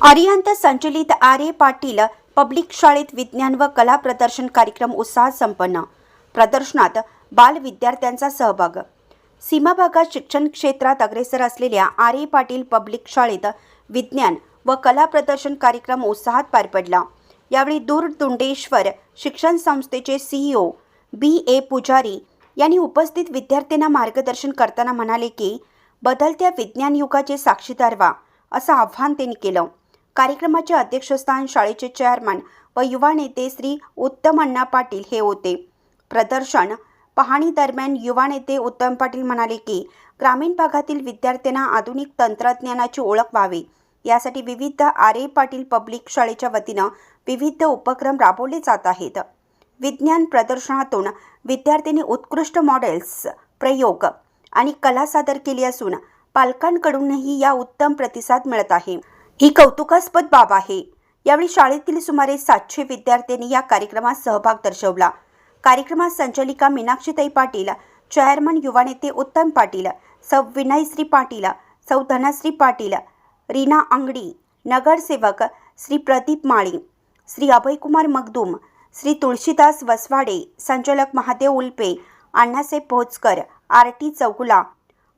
अरिहंत संचलित R A Patil public शाळेत विज्ञान व कला प्रदर्शन कार्यक्रम उत्साहात संपन्न. प्रदर्शनात बाल विद्यार्थ्यांचा सहभाग. सीमा भागात शिक्षण क्षेत्रात अग्रेसर असलेल्या आर ए पाटील पब्लिक शाळेत विज्ञान व कला प्रदर्शन कार्यक्रम उत्साहात पार पडला. यावेळी दूरदुंडेश्वर शिक्षण संस्थेचे सीईओ बी ए पुजारी यांनी उपस्थित विद्यार्थ्यांना मार्गदर्शन करताना म्हणाले की बदलत्या विज्ञान युगाचे साक्षीदार व्हा असं आव्हान त्यांनी केलं. कार्यक्रमाचे अध्यक्षस्थान शाळेचे चेअरमन व युवा नेते श्री उत्तम अण्णा पाटील हे होते. प्रदर्शन पाहणी दरम्यान युवा नेते उत्तम पाटील म्हणाले की ग्रामीण भागातील विद्यार्थ्यांना आधुनिक तंत्रज्ञानाची ओळख व्हावी. यासाठी विविध आर ए पाटील पब्लिक शाळेच्या वतीनं विविध उपक्रम राबवले जात आहेत. विज्ञान प्रदर्शनातून विद्यार्थ्यांनी उत्कृष्ट मॉडेल्स प्रयोग आणि कला सादर केली असून पालकांकडूनही या उत्तम प्रतिसाद मिळत आहे. ही कौतुकास्पद बाब आहे. यावेळी शाळेतील सुमारे सातशे विद्यार्थ्यांनी या कार्यक्रमात सहभाग दर्शवला. कार्यक्रमात संचालिका मीनाक्षीताई पाटील चेअरमन युवा नेते उत्तम पाटील सौ विनयश्री पाटील सौ धनश्री पाटील रीना अंगडी नगरसेवक श्री प्रदीप माळी श्री अभयकुमार मगदूम श्री तुळशीदास वसवाडे संचालक Mahadev Ulpe Annasaheb Pohochkar R T Chougula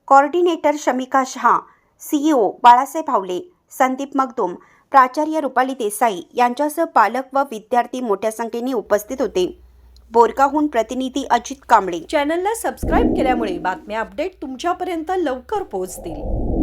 coordinator Shamika Shah CEO Balasaheb Bhavle Sandeep Magdum प्राचार्य रुपाली देसाई यांच्यासह पालक व विद्यार्थी मोठ्या संख्येने उपस्थित होते. बोरकाहून प्रतिनिधी अजित कांबळे. चॅनलला सबस्क्राईब केल्यामुळे बातम्या अपडेट तुमच्यापर्यंत लवकर पोहोचतील.